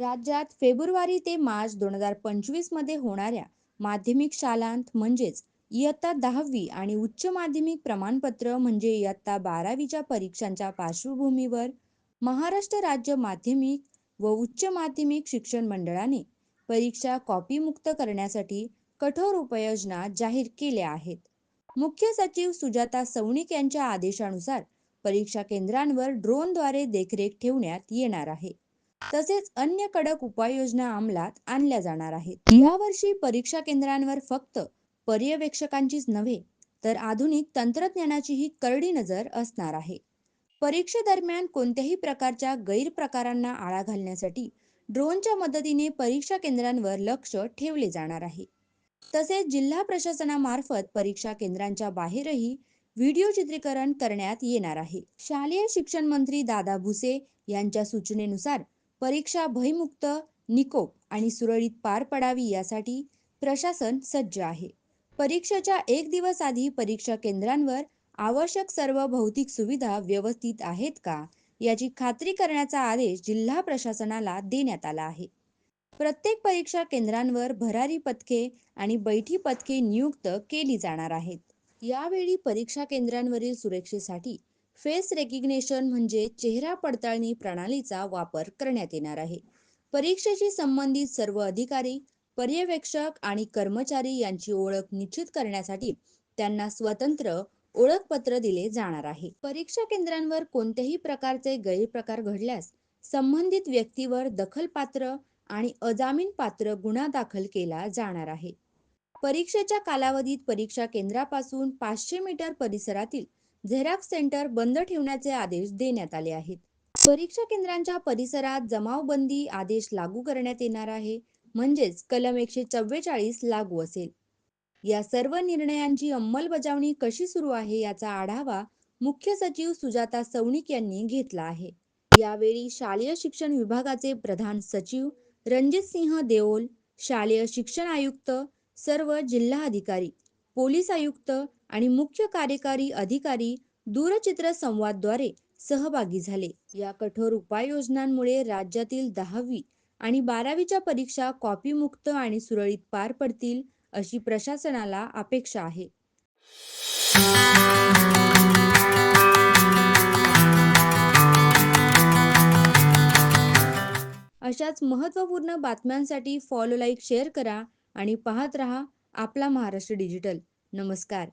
राज्यात फेब्रुवारी ते मार्च दोन हजार पंचवीसमध्ये होणाऱ्या माध्यमिक शालांत म्हणजेच इयत्ता दहावी आणि उच्च माध्यमिक प्रमाणपत्र म्हणजे इयत्ता बारावीच्या परीक्षांच्या पार्श्वभूमीवर महाराष्ट्र राज्य माध्यमिक व उच्च माध्यमिक शिक्षण मंडळाने परीक्षा कॉपीमुक्त करण्यासाठी कठोर उपाययोजना जाहीर केल्या आहेत. मुख्य सचिव सुजाता सौनिक यांच्या आदेशानुसार परीक्षा केंद्रांवर ड्रोनद्वारे देखरेख ठेवण्यात येणार आहे. तसेच अन्य कडक उपाययोजना अंमलात आणल्या जाणार आहेत. यावर्षी परीक्षा केंद्रांवर फक्त पर्यवेक्षकांचीच नव्हे तर आधुनिक तंत्रज्ञानाचीही करडी नजर असणार आहे. परीक्षेदरम्यान कोणत्याही प्रकारच्या गैरप्रकारांना आळा घालण्यासाठी ड्रोनच्या मदतीने परीक्षा केंद्रांवर लक्ष ठेवले जाणार आहे. तसेच जिल्हा प्रशासनामार्फत परीक्षा केंद्रांच्या बाहेरही व्हिडिओ चित्रीकरण करण्यात येणार आहे. शालेय शिक्षण मंत्री दादा भुसे यांच्या सूचनेनुसार परीक्षा भयमुक्त निकोप आणि सुरळीत पार पडावी यासाठी प्रशासन सज्ज आहे. परीक्षेच्या एक दिवस आधी परीक्षा केंद्रांवर आवश्यक सर्व भौतिक सुविधा व्यवस्थित आहेत का याची खात्री करण्याचा आदेश जिल्हा प्रशासनाला देण्यात आला आहे. प्रत्येक परीक्षा केंद्रांवर भरारी पथके आणि बैठी पथके नियुक्त केली जाणार आहेत. यावेळी परीक्षा केंद्रांवरील सुरक्षेसाठी फेस रेकग्नेशन म्हणजे चेहरा पडताळणी प्रणालीचा वापर करण्यात येणार आहे. परीक्षेशी संबंधित सर्व अधिकारी पर्यवेक्षक आणि कर्मचारी यांची ओळख निश्चित करण्यासाठी त्यांना स्वतंत्र ओळखपत्र दिले जाणार आहे. परीक्षा केंद्रांवर कोणत्याही प्रकारचे गैरप्रकार घडल्यास संबंधित व्यक्तीवर दखलपात्र आणि अजामीन पात्र गुन्हा दाखल केला जाणार आहे. परीक्षेच्या कालावधीत परीक्षा केंद्रापासून पाचशे मीटर परिसरातील झेरॉक्स सेंटर बंद ठेवण्याचे आदेश देण्यात आले आहेत. परीक्षा केंद्रांच्या परिसरात जमावबंदी आदेश लागू करण्यात येणार आहे म्हणजेच कलम एकशे चव्वेचाळीस लागू असेल. या सर्व निर्णयांची अंमलबजावणी कशी सुरू आहे याचा आढावा मुख्य सचिव सुजाता सौनिक यांनी घेतला आहे. यावेळी शालेय शिक्षण विभागाचे प्रधान सचिव रणजित सिंह देओल शालेय शिक्षण आयुक्त सर्व जिल्हा अधिकारी पोलीस आयुक्त आणि मुख्य कार्यकारी अधिकारी दूरचित्र संवादद्वारे सहभागी झाले. या कठोर उपाययोजनांमुळे राज्यातील दहावी आणि बारावीच्या परीक्षा कॉपीमुक्त आणि सुरळीत पार पडतील अशी प्रशासनाला अपेक्षा आहे. अशाच महत्त्वपूर्ण बातम्यांसाठी फॉलो लाईक शेअर करा आणि पाहत रहा आपला महाराष्ट्र डिजिटल. नमस्कार.